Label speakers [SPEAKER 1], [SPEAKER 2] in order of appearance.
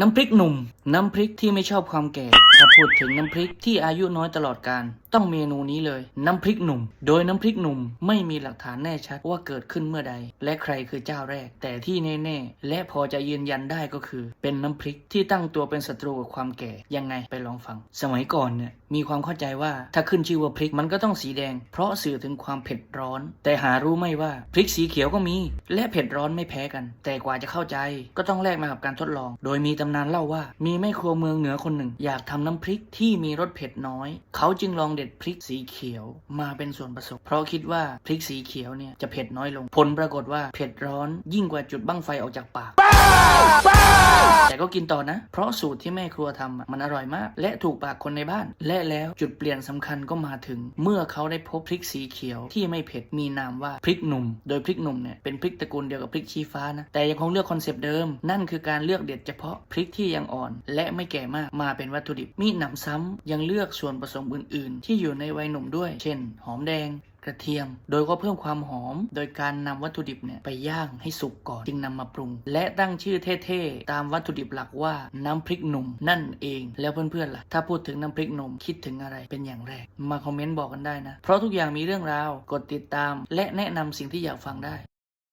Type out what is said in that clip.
[SPEAKER 1] น้ำพริกหนุ่ม น้ำพริกที่ไม่ชอบความแก่ ถ้าพูดถึงน้ำพริกที่อายุน้อยตลอดการ ต้องเมนูนี้เลย น้ำพริกหนุ่ม โดยน้ำพริกหนุ่มไม่มีหลักฐานแน่ชัดว่าเกิดขึ้นเมื่อใด และใครคือเจ้าแรก แต่ที่แน่ๆ และพอจะยืนยันได้ก็คือ เป็นน้ำพริกที่ตั้งตัวเป็นศัตรูกับความแก่ยังไงไปลองฟัง สมัยก่อนเนี่ยมีความเข้าใจว่าถ้าขึ้นชื่อว่าพริกมันก็ต้องสีแดง เพราะสื่อถึงความเผ็ดร้อน แต่หารู้ไม่ว่าพริกสีเขียวก็มี และเผ็ดร้อนไม่แพ้กัน แต่กว่าจะเข้าใจก็ต้องแลกมากับการทดลอง โดยมีตำนานเล่าว่า มีแม่ครัวเมืองเหนือคนหนึ่ง อยากทำน้ำพริกที่มีรสเผ็ดน้อย เขาจึงลองเด็ดพริกสีเขียวมาเป็นส่วนผสม เพราะคิดว่าพริกสีเขียวเนี่ยจะเผ็ดน้อยลง ผลปรากฏว่าเผ็ดร้อนยิ่งกว่าจุดบั้งไฟออกจากปาก แต่ก็กินต่อนะ เพราะสูตรที่แม่ครัวทำมันอร่อยมาก และถูกปากคนในบ้าน และแล้วจุดเปลี่ยนสำคัญก็มาถึง เมื่อเขาได้พบพริกสีเขียวที่ไม่เผ็ดมีนามว่าพริกหนุ่ม โดยพริกหนุ่มเนี่ยเป็นพริกตระกูลเดียวกับพริกชี้ฟ้านะแต่ยังคงเลือกคอนเซปต์เดิม นั่นคือการเลือกเด็ดเฉพาะพริกที่ยังอ่อน และไม่แก่มากมาเป็นวัตถุดิบมีหนำซ้ำยังเลือกส่วนผสมอื่น ๆ ที่อยู่ในวัยหนุ่มด้วย เช่น หอมแดง กระเทียม โดยก็เพิ่มความหอม โดยการนำวัตถุดิบเนี่ยไปย่างให้สุกก่อนจึงนำมาปรุง และตั้งชื่อเท่ๆ ตามวัตถุดิบหลักว่าน้ำพริกหนุ่มนั่นเอง แล้วเพื่อนๆล่ะ ถ้าพูดถึงน้ำพริกหนุ่มคิดถึงอะไรเป็นอย่างแรก มาคอมเมนต์บอกกันได้นะ เพราะทุกอย่างมีเรื่องราว กดติดตาม และแนะนำสิ่งที่อยากฟังได้